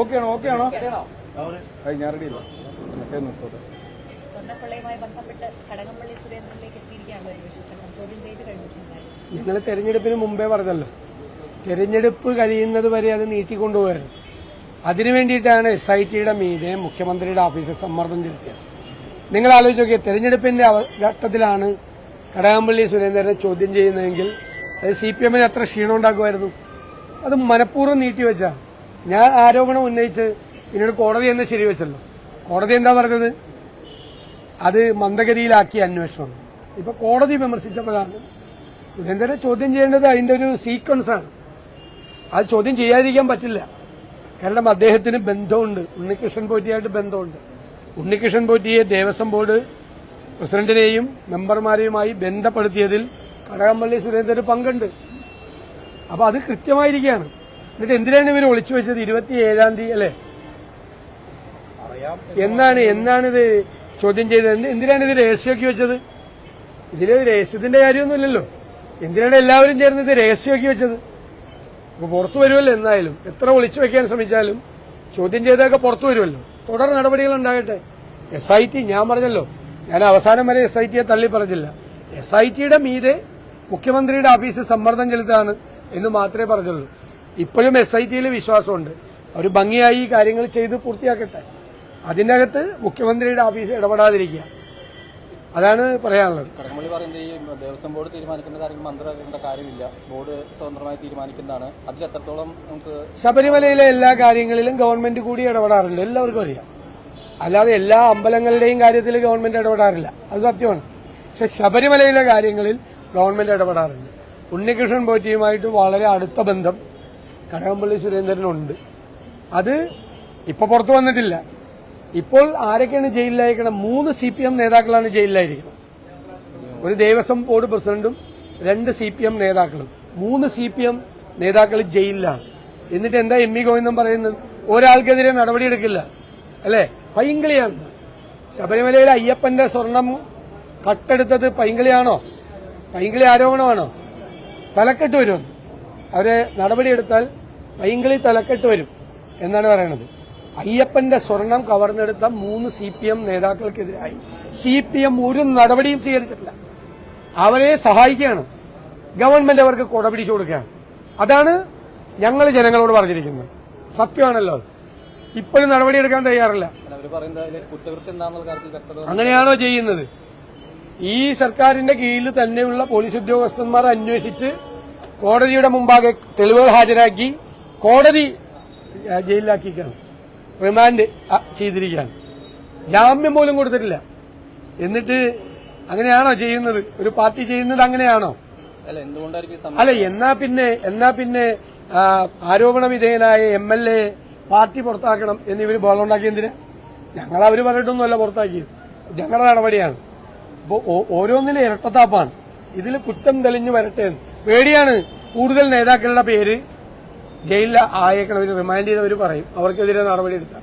Okay ആണോ okay ആണോ അത് ഞാൻ റെഡിയല്ല മെസ്സേജ് നിർത്തോട്ടെ സ്വർണക്കൊള്ളയുമായി ബന്ധപ്പെട്ട് കടകംപള്ളി സുരേന്ദ്രനിലേക്ക് എത്തിയിരിക്കുകയാണല്ലോ അന്വേഷണ ചോദ്യം ചെയ്ത് ഞങ്ങൾ തെരഞ്ഞെടുപ്പിന് മുമ്പേ പറഞ്ഞല്ലോ. തെരഞ്ഞെടുപ്പ് കഴിയുന്നത് വരെ അത് നീട്ടിക്കൊണ്ടുപോകരുത്. അതിനു വേണ്ടിയിട്ടാണ് എസ് ഐ ടിയുടെ മീതെ മുഖ്യമന്ത്രിയുടെ ഓഫീസിൽ സമ്മർദ്ദം ചെലുത്തിയത്. നിങ്ങൾ ആലോചിച്ച് നോക്കിയ തെരഞ്ഞെടുപ്പിന്റെ ഘട്ടത്തിലാണ് കടകംപള്ളി സുരേന്ദ്രനെ ചോദ്യം ചെയ്യുന്നതെങ്കിൽ അത് സി പി എമ്മിന് എത്ര ക്ഷീണം ഉണ്ടാക്കുമായിരുന്നു. അത് മനഃപൂർവം നീട്ടിവെച്ചാ. ഞാൻ ആരോപണം ഉന്നയിച്ച് പിന്നീട് കോടതി എന്നെ ശരിവെച്ചല്ലോ കോടതി എന്താ പറഞ്ഞത്? അത് മന്ദഗതിയിലാക്കിയ അന്വേഷണം. ഇപ്പൊ കോടതി വിമർശിച്ചപ്പോഴാണ് സുരേന്ദ്രനെ ചോദ്യം ചെയ്യേണ്ടത് അതിന്റെ ഒരു സീക്വൻസ് ആണ്. അത് ചോദ്യം ചെയ്യാതിരിക്കാൻ പറ്റില്ല. കാരണം അദ്ദേഹത്തിന് ബന്ധമുണ്ട്. ഉണ്ണികൃഷ്ണൻ പോറ്റിയായിട്ട് ബന്ധമുണ്ട്. ഉണ്ണികൃഷ്ണൻ പോറ്റിയെ ദേവസ്വം ബോർഡ് പ്രസിഡന്റിനെയും മെമ്പർമാരെയുമായി ബന്ധപ്പെടുത്തിയതിൽ കടകംപള്ളി സുരേന്ദ്രന് പങ്കുണ്ട്. അപ്പൊ അത് കൃത്യമായിരിക്കുകയാണ്. എന്നിട്ട് എന്തിനാണ് ഇവർ ഒളിച്ചു വെച്ചത്? ഇരുപത്തി ഏഴാം തീയതി അല്ലേ? എന്നാണ് എന്നാണിത് ചോദ്യം ചെയ്തത്? എന്ത്- എന്തിനാണ് ഇത് രഹസ്യമാക്കി വെച്ചത്? ഇതിൽ രഹസ്യത്തിന്റെ കാര്യമൊന്നുമില്ലല്ലോ. എന്തിനാണ് എല്ലാവരും ചേർന്ന് ഇത് രഹസ്യമാക്കി വെച്ചത്? അപ്പൊ പുറത്തു വരുമല്ലോ എന്തായാലും. എത്ര ഒളിച്ചു വെക്കാൻ ശ്രമിച്ചാലും ചോദ്യം ചെയ്തൊക്കെ പുറത്തു വരുമല്ലോ. തുടർ നടപടികൾ ഉണ്ടാകട്ടെ. എസ് ഐ ടി ഞാൻ പറഞ്ഞല്ലോ. ഞാൻ അവസാനം വരെ എസ് ഐ ടിയെ തള്ളി പറഞ്ഞില്ല. എസ് ഐ ടിയുടെ മീതെ മുഖ്യമന്ത്രിയുടെ ഓഫീസിൽ സമ്മർദ്ദം ചെലുത്താണ് എന്ന് മാത്രമേ പറഞ്ഞുള്ളൂ. ഇപ്പോഴും എസ് ഐ ടിയിൽ വിശ്വാസമുണ്ട്. അവർ ഭംഗിയായി ഈ കാര്യങ്ങൾ ചെയ്ത് പൂർത്തിയാക്കട്ടെ. അതിനകത്ത് മുഖ്യമന്ത്രിയുടെ ഓഫീസ് ഇടപെടാതിരിക്കുക. അതാണ് പറയാനുള്ളത്. കടകംപള്ളി പറയുന്നത് ഈ ദേവസ്വം ബോർഡ് തീരുമാനിക്കുന്ന കാര്യങ്ങൾ മന്ത്രിയുടെ കാര്യമില്ല. ബോർഡ് സ്വതന്ത്രമായി തീരുമാനിക്കുന്നതാണ്. അതിൽ എത്രത്തോളം നമുക്ക് ശബരിമലയിലെ എല്ലാ കാര്യങ്ങളിലും ഗവൺമെന്റ് കൂടി ഇടപെടാറുണ്ട്. എല്ലാവർക്കും അറിയാം. അല്ലാതെ എല്ലാ അമ്പലങ്ങളുടെയും കാര്യത്തിൽ ഗവൺമെന്റ് ഇടപെടാറില്ല. അത് സത്യമാണ്. പക്ഷെ ശബരിമലയിലെ കാര്യങ്ങളിൽ ഗവൺമെന്റ് ഇടപെടാറുണ്ട്. ഉണ്ണികൃഷ്ണൻ പോറ്റിയുമായിട്ട് വളരെ അടുത്ത ബന്ധം കടകംപള്ളി സുരേന്ദ്രനുണ്ട്. അത് ഇപ്പൊ പുറത്തു വന്നിട്ടില്ല. ഇപ്പോൾ ആരൊക്കെയാണ് ജയിലിലായിരിക്കണം? മൂന്ന് സി പി എം നേതാക്കളാണ് ജയിലിലായിരിക്കുന്നത് ഒരു ദേവസ്വം ബോർഡ് പ്രസിഡന്റും രണ്ട് സി പി എം നേതാക്കളും. മൂന്ന് സി പി എം നേതാക്കൾ ജയിലിലാണ്. എന്നിട്ട് എന്താ എം ഇ ഗോവിന്ദൻ പറയുന്നത്? ഒരാൾക്കെതിരെ നടപടിയെടുക്കില്ല. അല്ലേ? പൈങ്കിളിയാണ്. ശബരിമലയിലെ അയ്യപ്പന്റെ സ്വർണം കട്ടെടുത്തത് പൈങ്കിളിയാണോ? പൈങ്കിളി ആരോപണമാണോ? തലക്കെട്ട് വരും. അവരെ നടപടിയെടുത്താൽ പൈങ്കിളി തലക്കെട്ട് വരും എന്നാണ് പറയുന്നത് അയ്യപ്പന്റെ സ്വർണം കവർന്നെടുത്ത മൂന്ന് സി പി എം നേതാക്കൾക്കെതിരായി സി പി എം ഒരു നടപടിയും സ്വീകരിച്ചിട്ടില്ല. അവരെ സഹായിക്കുകയാണ്. ഗവൺമെന്റ് അവർക്ക് കൊട പിടിച്ചു കൊടുക്കുകയാണ്. അതാണ് ഞങ്ങൾ ജനങ്ങളോട് പറഞ്ഞിരിക്കുന്നത്. സത്യമാണല്ലോ ഇപ്പോഴും നടപടിയെടുക്കാൻ തയ്യാറല്ല. അങ്ങനെയാണോ ചെയ്യുന്നത്? ഈ സർക്കാരിന്റെ കീഴിൽ തന്നെയുള്ള പോലീസ് ഉദ്യോഗസ്ഥന്മാർ അന്വേഷിച്ച് കോടതിയുടെ മുമ്പാകെ തെളിവുകൾ ഹാജരാക്കി കോടതി ജയിലിലാക്കിയിരിക്കുകയാണ് റിമാൻഡ് ചെയ്തിരിക്കുകയാണ്. ജാമ്യം പോലും കൊടുത്തിട്ടില്ല. എന്നിട്ട് അങ്ങനെയാണോ ചെയ്യുന്നത്? ഒരു പാർട്ടി ചെയ്യുന്നത് അങ്ങനെയാണോ? അല്ല എന്തുകൊണ്ടായിരിക്കും എന്നാ പിന്നെ എന്നാ പിന്നെ ആരോപണ വിധേയനായ എം എൽ എ പാർട്ടി പുറത്താക്കണം എന്നിവർ ബോളുണ്ടാക്കി എന്തിനാ? ഞങ്ങൾ അവർ പറഞ്ഞിട്ടൊന്നുമല്ല പുറത്താക്കിയത്. ഞങ്ങളുടെ നടപടിയാണ്. അപ്പോൾ ഓരോന്നിനും ഇരട്ടത്താപ്പാണ്. ഇതിൽ കുറ്റം തെളിഞ്ഞു വരട്ടെ. പേടിയാണ് കൂടുതൽ നേതാക്കളുടെ പേര്. ജയിലിൽ ആയേക്കണവർ റിമാൻഡ് ചെയ്തവർ പറയും. അവർക്കെതിരെ നടപടിയെടുക്കാം.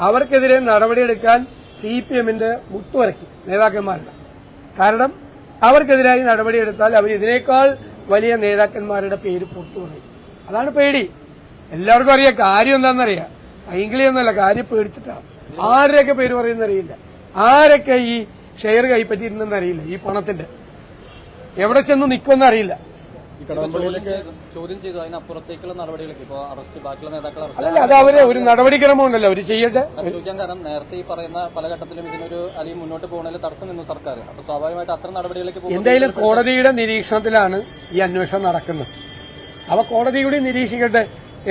അവർക്കെതിരെ നടപടിയെടുക്കാൻ സി പി എമ്മിന്റെ മുട്ടുവരയ്ക്കും നേതാക്കന്മാരുടെ. കാരണം അവർക്കെതിരായി നടപടിയെടുത്താൽ അവർ ഇതിനേക്കാൾ വലിയ നേതാക്കന്മാരുടെ പേര് പുറത്തു പറയും. അതാണ് പേടി. എല്ലാവർക്കും അറിയാം കാര്യം എന്താണെന്നറിയാം. ഭയങ്കരയൊന്നുമല്ല കാര്യം പേടിച്ചിട്ടാണ് ആരുടെയൊക്കെ പേര് പറയുന്നറിയില്ല ആരൊക്കെ ഈ ഷെയർ കൈപ്പറ്റിയിരുന്നെന്നറിയില്ല ഈ പണത്തിന്റെ. എവിടെ ചെന്ന് നിൽക്കുമെന്ന് അറിയില്ല. ഈ ചോദ്യം ചെയ്തു. അതിനപ്പുറത്തേക്കുള്ള നടപടികളൊക്കെ. ഇപ്പോൾ അറസ്റ്റ് ബാക്കിയുള്ള നേതാക്കൾ അറസ്റ്റ് അത് അവർ ഒരു നടപടിക്രമം ഉണ്ടല്ലോ അവർ ചെയ്യട്ടെ. ചോദിക്കാൻ കാരണം നേരത്തെ ഈ പറയുന്ന പല ഘട്ടത്തിലും ഇതിനൊരു അല്ലെങ്കിൽ മുന്നോട്ട് പോകുന്നതിൽ തടസ്സം നിന്നു സർക്കാർ. അപ്പൊ സ്വാഭാവികമായിട്ട് അത്തരം നടപടികളിലേക്ക് പോകുമ്പോൾ എന്തായാലും കോടതിയുടെ നിരീക്ഷണത്തിലാണ് ഈ അന്വേഷണം നടക്കുന്നത്. അപ്പൊ കോടതി കൂടി നിരീക്ഷിക്കട്ടെ.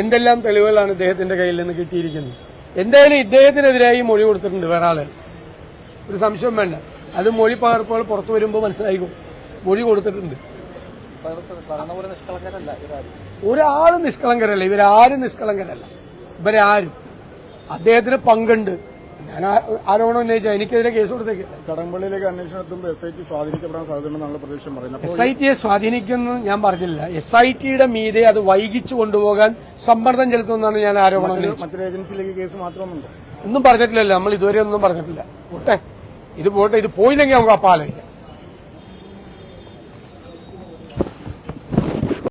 എന്തെല്ലാം തെളിവുകളാണ് ഇദ്ദേഹത്തിന്റെ കയ്യിൽ നിന്ന് കിട്ടിയിരിക്കുന്നത്. എന്തായാലും ഇദ്ദേഹത്തിനെതിരായി മൊഴി കൊടുത്തിട്ടുണ്ട് വേറെ ആളെ ഒരു സംശയം വേണ്ട. അത് മൊഴി പകർപ്പുകൾ പുറത്തു വരുമ്പോൾ മനസ്സിലായിക്കും? മൊഴി കൊടുത്തിട്ടുണ്ട്. പോലെ നിഷ്കളങ്കരല്ല ഇവരാരും. ഒരാളും നിഷ്കളങ്കരല്ല ഇവരാരും നിഷ്കളങ്കരല്ല. ഇവരാരും. അദ്ദേഹത്തിന് പങ്കുണ്ട്. ഞാൻ ആരോപണം ഉന്നയിച്ച എനിക്കെതിരെ കേസ് കൊടുത്തേക്കില്ല കടമ്പള്ളിയിലേക്ക് അന്വേഷണം എത്തുമ്പോൾ എസ് ഐ ടി സ്വാധീനിക്കപ്പെടാൻ സാധ്യതയുണ്ടെന്നാണ് പ്രതീക്ഷ പറയുന്നത് എസ് ഐ ടിയെ സ്വാധീനിക്കുന്നു ഞാൻ പറഞ്ഞില്ല. എസ് ഐ ടിയുടെ മീതെ അത് വൈകിച്ചു കൊണ്ടുപോകാൻ സമ്മർദ്ദം ചെലുത്തുമെന്നാണ് ഞാൻ ആരോപണം മറ്റൊരു ഏജൻസിയിലേക്ക് കേസ് മാത്രമുണ്ടോ? ഒന്നും പറഞ്ഞിട്ടില്ലല്ലോ നമ്മൾ ഇതുവരെ ഒന്നും പറഞ്ഞിട്ടില്ല. പോട്ടെ. ഇത് പോട്ടെ ഇത് പോയില്ലെങ്കിൽ നമുക്ക് അപ്പം ആലോചിക്കാം